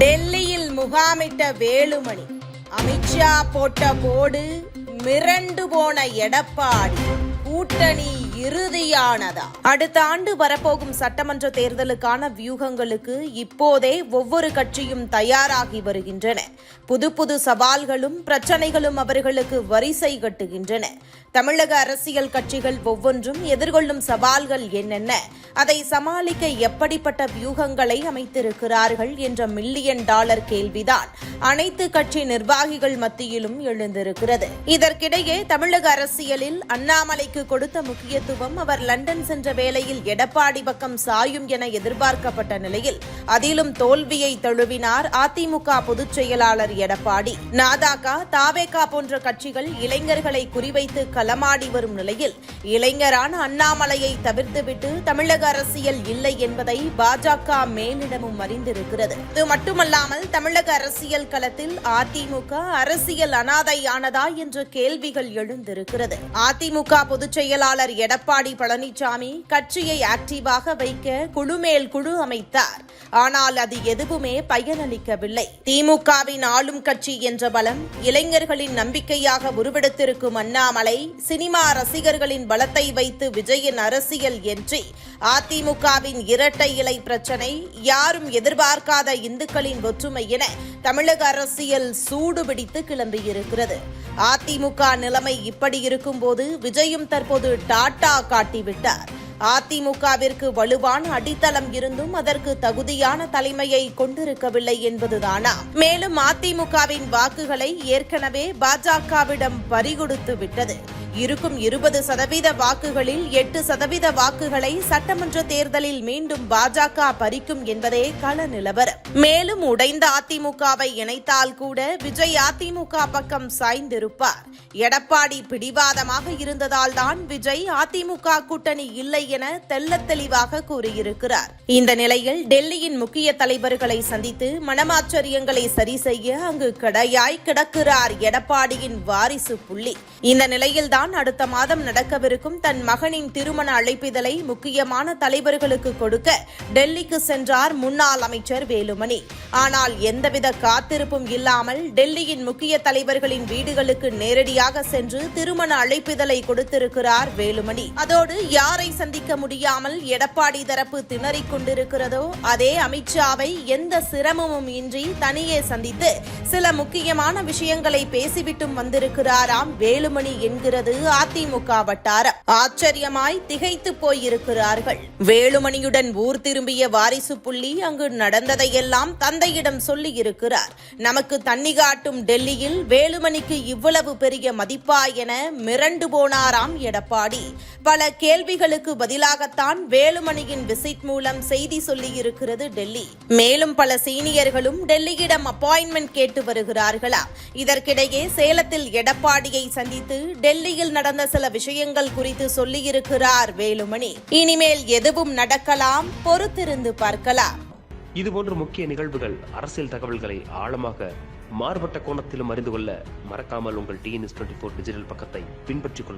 டெல்லியில் முகாமிட்ட வேலுமணி அமித்ஷா போட்ட போடு மிரண்டு போன எடப்பாடி. கூட்டணி இறுதியானதா? அடுத்த ஆண்டு வரப்போகும் சட்டமன்ற தேர்தலுக்கான வியூகங்களுக்கு இப்போதே ஒவ்வொரு கட்சியும் தயாராகி வருகின்றன. புது புது சவால்களும் பிரச்சனைகளும் அவர்களுக்கு வரிசை கட்டுகின்றன. தமிழக அரசியல் கட்சிகள் ஒவ்வொன்றும் எதிர்கொள்ளும் சவால்கள் என்னென்ன? அதை சமாளிக்க எப்படிப்பட்ட வியூகங்களை அமைத்திருக்கிறார்கள் என்ற மில்லியன் டாலர் கேள்விதான் அனைத்து கட்சி நிர்வாகிகள் மத்தியிலும் எழுந்திருக்கிறது. இதற்கிடையே தமிழக அரசியலில் அண்ணாமலைக்கு கொடுத்த முக்கியத்துவம் அவர் லண்டன் சென்ற வேளையில் எடப்பாடி பக்கம் சாயும் என எதிர்பார்க்கப்பட்ட நிலையில் அதிலும் தோல்வியை தழுவினார் அதிமுக பொதுச் செயலாளர் எடப்பாடி. நாதாகா தாவேகா போன்ற கட்சிகள் இளைஞர்களை குறிவைத்து களமாடி வரும் நிலையில் இளைஞரான அண்ணாமலையை தவிர்த்துவிட்டு தமிழக அரசியல் இல்லை என்பதை பாஜக மேலிடமும் அறிந்திருக்கிறது. இது மட்டுமல்லாமல் தமிழக அரசியல் களத்தில் அதிமுக அரசியல் அனாதையானதா என்ற கேள்விகள் எழுந்திருக்கிறது. அதிமுக பொது பொதுச் செயலாளர் எடப்பாடி பழனிசாமி கட்சியை ஆக்டிவாக வைக்க குழு மேல் குழு அமைத்தார். ஆனால் அது எதுவுமே பயனளிக்கவில்லை. திமுகவின் ஆளும் கட்சி என்ற பலம் இளைஞர்களின் நம்பிக்கையாக உருவெடுத்திருக்கும் அண்ணாமலை சினிமா ரசிகர்களின் பலத்தை வைத்து விஜயின் அரசியல் என்று அதிமுகவின் இரட்டை இலை பிரச்சனை யாரும் எதிர்பார்க்காத இந்துக்களின் ஒற்றுமை என தமிழக அரசியல் சூடுபிடித்து கிளம்பியிருக்கிறது. அதிமுக நிலைமை இப்படி இருக்கும்போது விஜயும் தற்போது டாட்டா காட்டிவிட்டார். அதிமுகவிற்கு வலுவான அடித்தளம் இருந்தும் அதற்கு தகுதியான தலைமையை கொண்டிருக்கவில்லை என்பதுதானா? மேலும் அதிமுகவின் வாக்குகளை ஏற்கனவே பாஜகவிடம் பறிகொடுத்து விட்டது. இருக்கும் இருபது சதவீத வாக்குகளில் எட்டு சதவீத வாக்குகளை சட்டமன்ற தேர்தலில் மீண்டும் பாஜக பறிக்கும் என்பதே கள நிலவரம். மேலும் உடைந்த அதிமுகவை இணைத்தால் கூட விஜய் அதிமுக பக்கம் சாய்ந்திருப்பார். எடப்பாடி பிடிவாதமாக இருந்ததால் தான் விஜய் அதிமுக கூட்டணி இல்லை என தெல்ல தெளிவாக கூறியிருக்கிறார். இந்த நிலையில் டெல்லியின் முக்கிய தலைவர்களை சந்தித்து மனமாச்சரியங்களை சரி செய்ய அங்கு கடையாய் கிடக்கிறார் எடப்பாடியின் வாரிசு புள்ளி. இந்த நிலையில்தான் தான் அடுத்த மாதம் நடக்கவிருக்கும் தன் மகனின் திருமண அழைப்பிதழை முக்கியமான தலைவர்களுக்கு கொடுக்க டெல்லிக்கு சென்றார் முன்னாள் அமைச்சர் வேலுமணி. ஆனால் எந்தவித காத்திருப்பும் இல்லாமல் டெல்லியின் முக்கிய தலைவர்களின் வீடுகளுக்கு நேரடியாக சென்று திருமண அழைப்பிதழை கொடுத்திருக்கிறார் வேலுமணி. அதோடு யாரை சந்திக்க முடியாமல் எடப்பாடி தரப்பு திணறிக் கொண்டிருக்கிறதோ அதே அமித்ஷாவை எந்த சிரமமும் இன்றி தனியே சந்தித்து சில முக்கியமான விஷயங்களை பேசிவிட்டும் வந்திருக்கிறாராம் வேலுமணி என்கிறது அதிமுக வட்டாரம். ஆச்சரியமாய் திகைத்து போயிருக்கிறார்கள். வேலுமணியுடன் ஊர் திரும்பிய வாரிசு புள்ளி அங்கு நடந்ததையெல்லாம் தந்தையிடம் சொல்லி இருக்கிறார் நமக்கு தண்ணி காட்டும் டெல்லியில் வேலுமணிக்கு இவ்வளவு பெரிய மதிப்பா என மிரண்டு போனாராம் எடப்பாடி. பல கேள்விகளுக்கு பதிலாகத்தான் வேலுமணியின் விசிட் மூலம் செய்தி சொல்லியிருக்கிறது டெல்லி. மேலும் பல சீனியர்களும் டெல்லியிடம் அப்பாயின்மெண்ட் கேட்டு வருகிறார்களா? இதற்கிடையே சேலத்தில் எடப்பாடியை சந்தித்து டெல்லி டெல்லியில் நடந்த சில விஷயங்கள் குறித்து சொல்லியிருக்கிறார் வேலுமணி. இனிமேல் எதுவும் நடக்கலாம் பொறுத்திருந்து பார்க்கலாம். இதுபோன்ற முக்கிய நிகழ்வுகள் அரசியல் தகவல்களை ஆழமாக மாறுபட்ட கோணத்திலும் அறிந்து கொள்ள மறக்காமல் உங்கள் டிஎன்எஸ் டுவெண்ட்டி ஃபோர் டிஜிட்டல் பக்கத்தை பின்பற்றிக் கொள்ள